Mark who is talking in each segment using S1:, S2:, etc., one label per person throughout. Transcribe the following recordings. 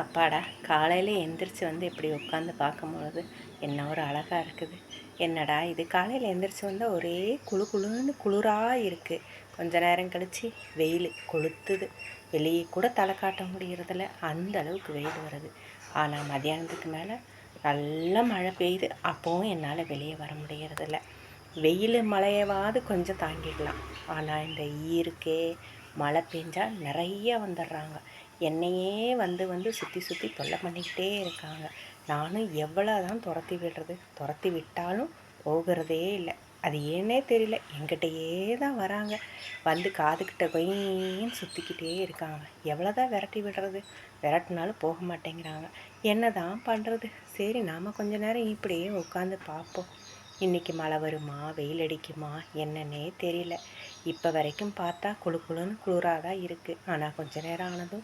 S1: அப்பாடா காலையில் எந்திரிச்சு வந்து இப்படி உட்காந்து பார்க்கும்பொழுது என்ன ஒரு அழகாக இருக்குது. என்னடா இது காலையில் எந்திரிச்சு வந்தால் ஒரே குளு குளுன்னு குளிராக இருக்குது கொஞ்ச நேரம் கழித்து வெயில் கொளுத்துது. வெளியே கூட தலை காட்ட முடியறதில்ல அந்த அளவுக்கு வெயில் வருது. ஆனால் மதியானத்துக்கு மேலே நல்ல மழை பெய்யுது. அப்போவும் என்னால் வெளியே வர முடியறதில்ல. வெயில் மழையவாது கொஞ்சம் தாங்கிக்கலாம் ஆனால் இந்த ஈருக்கே மழை பெஞ்சால் நிறைய வந்துடுறாங்க. என்னையே வந்து வந்து சுற்றி சுற்றி தொல்லை பண்ணிக்கிட்டே இருக்காங்க. நானும் எவ்வளோ தான் துரத்தி விடுறது துரத்தி விட்டாலும் போகிறதே இல்லை. அது ஏன்னே தெரியல. எங்கிட்டயே தான் வராங்க. வந்து காதுகிட்ட கொயின்னு சுற்றிக்கிட்டே இருக்காங்க. எவ்வளோ தான் விரட்டி விடுறது விரட்டினாலும் போக மாட்டேங்கிறாங்க. என்ன தான் பண்ணுறது சரி நாம் கொஞ்ச நேரம் இப்படியே உட்காந்து பார்ப்போம். இன்றைக்கி மழை வருமா? வெயில் அடிக்குமா? என்னன்னே தெரியல. இப்போ வரைக்கும் பார்த்தா குளு குளுன்னு குளிராக தான் இருக்குது ஆனால் கொஞ்சம் நேரம் ஆனதும்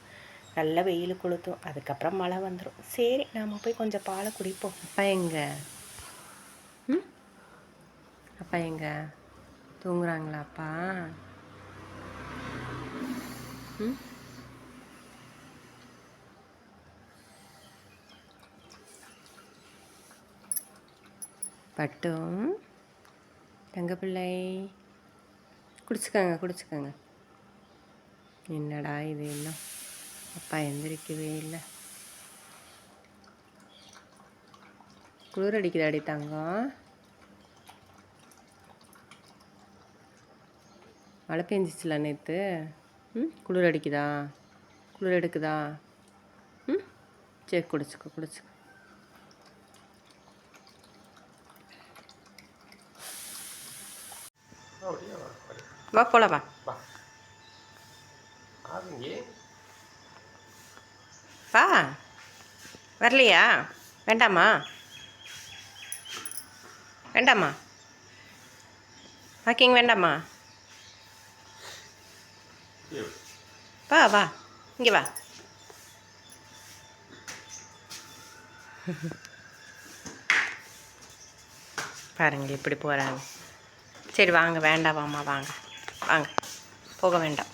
S1: நல்ல வெயில் கொளுத்தும். அதுக்கப்புறம் மழை வந்துடும் சரி நாம் போய் கொஞ்சம் பாலை குடிப்போம். அப்பா எங்க? ம்? அப்பா எங்க? தூங்குறாங்களா அப்பா? ம்? பட்டும். தங்கப்பிள்ளை குடிச்சுக்கோங்க குடிச்சுக்கோங்க. என்னடா இது எல்லாம்? அப்பா எந்திரிக்கவே இல்லை. குளிர் அடிக்குதாடி தங்கம்? மழை பெஞ்சிச்சுல நேற்று ம்? குளிர் அடிக்குதா? குளிர் எடுக்குதா? ம்? சரி குடிச்சுக்கோ குடிச்சுக்கோ.
S2: அப்படியே வா
S1: போலாம்? வா. வரலையா? வேண்டாமா? வேண்டாமா? வாக்கிங் வேண்டாமா? வா வா. இங்கே வா. பாருங்க எப்படி போகிறாங்க சரி வாங்க வேண்டாம் வாம்மா வாங்க. வாங்க. போக வேண்டாம்.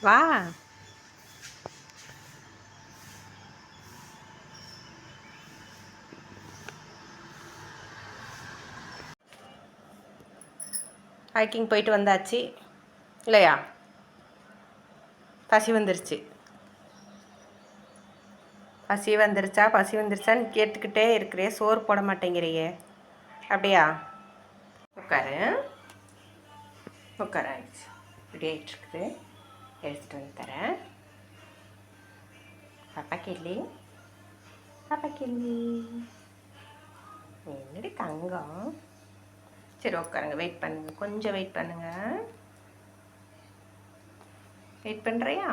S1: வா. ஹைக்கிங் போயிட்டு வந்தாச்சு. இல்லையா? பசி வந்துருச்சு. பசி வந்துருச்சா? பசி வந்துருச்சான்னு கேட்டுக்கிட்டே இருக்கிறே. சோறு போட மாட்டேங்கிறியே. அப்படியா? உட்காரு. உட்கார ஆயிடுச்சு. இப்படி ஆயிட்டுருக்குது. எடுத்துகிட்டு வந்து தரேன். பாப்பா கிள்ளி பாப்பா கிள்ளி என்னடி தங்கம்? சரி உட்காருங்க. வெயிட் பண்ணுங்க. கொஞ்சம் வெயிட் பண்ணுங்க. வெயிட் பண்ணுறியா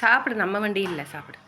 S1: சாப்பிடு நம்ம வண்டி இல்லை சாப்பிடு.